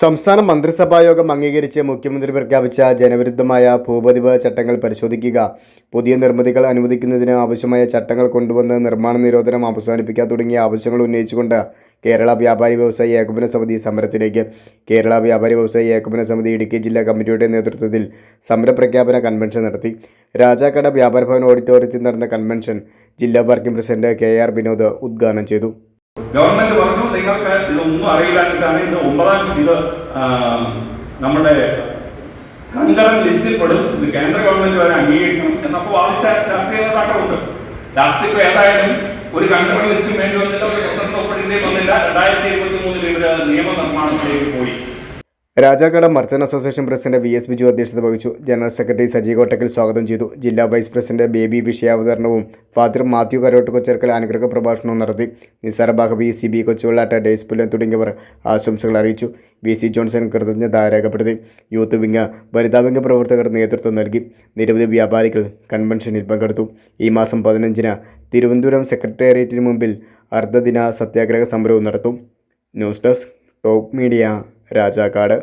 സംസ്ഥാന മന്ത്രിസഭായോഗം അംഗീകരിച്ച് മുഖ്യമന്ത്രി പ്രഖ്യാപിച്ച ജനവിരുദ്ധമായ ഭൂപതിവ് ചട്ടങ്ങൾ പരിശോധിക്കുക. പുതിയ നിർമ്മിതികൾ അനുവദിക്കുന്നതിന് ആവശ്യമായ ചട്ടങ്ങൾ കൊണ്ടുവന്ന് നിർമ്മാണ നിരോധനം അവസാനിപ്പിക്കുക തുടങ്ങിയ ആവശ്യങ്ങൾ ഉന്നയിച്ചുകൊണ്ട് കേരള വ്യാപാരി വ്യവസായി ഏകോപന സമിതി സമരത്തിലേക്ക്. കേരള വ്യാപാരി വ്യവസായി ഏകോപന സമിതി ഇടുക്കി ജില്ലാ കമ്മിറ്റിയുടെ നേതൃത്വത്തിൽ സമരപ്രഖ്യാപന കൺവെൻഷൻ നടത്തി. രാജാക്കട വ്യാപാര ഭവൻ ഓഡിറ്റോറിയത്തിൽ നടന്ന കൺവെൻഷൻ ജില്ലാ working president K R Vinod ഉദ്ഘാടനം ചെയ്തു. ഗവൺമെന്റ് പറഞ്ഞു നിങ്ങൾക്ക് ഇതൊന്നും അറിയില്ലാഞ്ഞിട്ടാണ് ഇത് ഒമ്പതാം ഇത് നമ്മുടെ കങ്കറൻ ലിസ്റ്റിൽ പെടും. ഇത് കേന്ദ്ര ഗവൺമെന്റ് വരെ അംഗീകരിക്കണം എന്നൊക്കെ വാദിച്ച രാഷ്ട്രീയ നേതാക്കളുണ്ട് രാഷ്ട്രീയ ഏതായാലും ഒരു കങ്കറൻ ലിസ്റ്റിൽ വേണ്ടി വന്നില്ല ഒരു പ്രസിഡന്റ് ഒപ്പിടേണ്ടി വന്നില്ല. രണ്ടായിരത്തി ഇരുപത്തി മൂന്നിൽ ഇവർ നിയമനിർമ്മാണത്തിലേക്ക് പോയി. Rajakkad merchant association president V S Biju അധ്യക്ഷത വഹിച്ചു. ജനറൽ സെക്രട്ടറി സജി കോട്ടക്കൽ സ്വാഗതം ചെയ്തു. ജില്ലാ വൈസ് പ്രസിഡന്റ് ബേബി വിഷയാവതരണവും ഫാദർ മാത്യു കരോട്ട് കൊച്ചേർക്കൽ അനുഗ്രഹ പ്രഭാഷണവും നടത്തി. നിസാര ബാഹബി സി ബി കൊച്ചുവെള്ളാട്ട ഡേസ് പുല്ലൻ തുടങ്ങിയവർ ആശംസകൾ അറിയിച്ചു. വി സി ജോൺസൺ കൃതജ്ഞത രേഖപ്പെടുത്തി. യൂത്ത് വിംഗ് വനിതാ വിംഗ് പ്രവർത്തകർ നേതൃത്വം നൽകി. നിരവധി വ്യാപാരികൾ കൺവെൻഷനിൽ പങ്കെടുത്തു. ഈ മാസം പതിനഞ്ചിന് തിരുവനന്തപുരം സെക്രട്ടേറിയറ്റിന് മുമ്പിൽ അർദ്ധദിന സത്യാഗ്രഹ സമരവും നടത്തും. News desk top media Rajakkad.